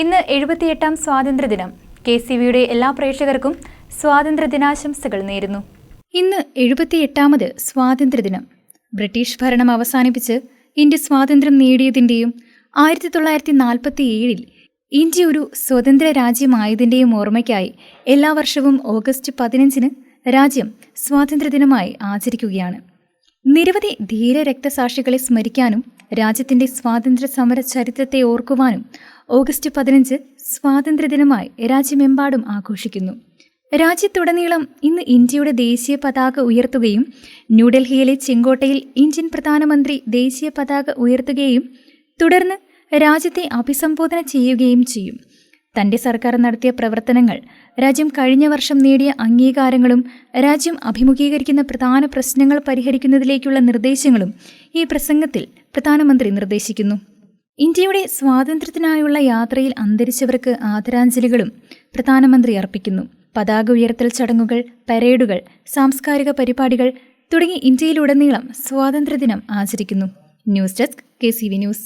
ഇന്ന് എഴുപത്തിയെട്ടാം സ്വാതന്ത്ര്യദിനം. K C വിയുടെ എല്ലാ പ്രേക്ഷകർക്കും സ്വാതന്ത്ര്യദിനാശംസകൾ നേരുന്നു. ഇന്ന് എഴുപത്തിയെട്ടാമത് സ്വാതന്ത്ര്യദിനം. ബ്രിട്ടീഷ് ഭരണം അവസാനിപ്പിച്ച് ഇന്ത്യ സ്വാതന്ത്ര്യം നേടിയതിന്റെയും ആയിരത്തി തൊള്ളായിരത്തി നാൽപ്പത്തി ഏഴിൽ ഇന്ത്യ ഒരു സ്വതന്ത്ര രാജ്യമായതിന്റെയും ഓർമ്മയ്ക്കായി എല്ലാ വർഷവും ഓഗസ്റ്റ് പതിനഞ്ചിന് രാജ്യം സ്വാതന്ത്ര്യദിനമായി ആചരിക്കുകയാണ്. നിരവധി ധീര രക്തസാക്ഷികളെ സ്മരിക്കാനും രാജ്യത്തിന്റെ സ്വാതന്ത്ര്യ സമര ചരിത്രത്തെ ഓർക്കുവാനും ഓഗസ്റ്റ് പതിനഞ്ച് സ്വാതന്ത്ര്യദിനമായി രാജ്യമെമ്പാടും ആഘോഷിക്കുന്നു. രാജ്യത്തുടനീളം ഇന്ന് ഇന്ത്യയുടെ ദേശീയ പതാക ഉയർത്തുകയും ന്യൂഡൽഹിയിലെ ചെങ്കോട്ടയിൽ ഇന്ത്യൻ പ്രധാനമന്ത്രി ദേശീയ പതാക ഉയർത്തുകയും തുടർന്ന് രാജ്യത്തെ അഭിസംബോധന ചെയ്യുകയും ചെയ്യും. തന്റെ സർക്കാർ നടത്തിയ പ്രവർത്തനങ്ങൾ രാജ്യം കഴിഞ്ഞ വർഷം നേടിയ അംഗീകാരങ്ങളും രാജ്യം അഭിമുഖീകരിക്കുന്ന പ്രധാന പ്രശ്നങ്ങൾ പരിഹരിക്കുന്നതിലേക്കുള്ള നിർദ്ദേശങ്ങളും ഈ പ്രസംഗത്തിൽ പ്രധാനമന്ത്രി നിർദ്ദേശിക്കുന്നു. ഇന്ത്യയുടെ സ്വാതന്ത്ര്യത്തിനായുള്ള യാത്രയിൽ അന്തരിച്ചവർക്ക് ആദരാഞ്ജലികളും പ്രധാനമന്ത്രി അർപ്പിക്കുന്നു. പതാക ഉയർത്തൽ ചടങ്ങുകൾ പരേഡുകൾ സാംസ്കാരിക പരിപാടികൾ തുടങ്ങി ഇന്ത്യയിലുടനീളം സ്വാതന്ത്ര്യദിനം ആചരിക്കുന്നു. News desk K news.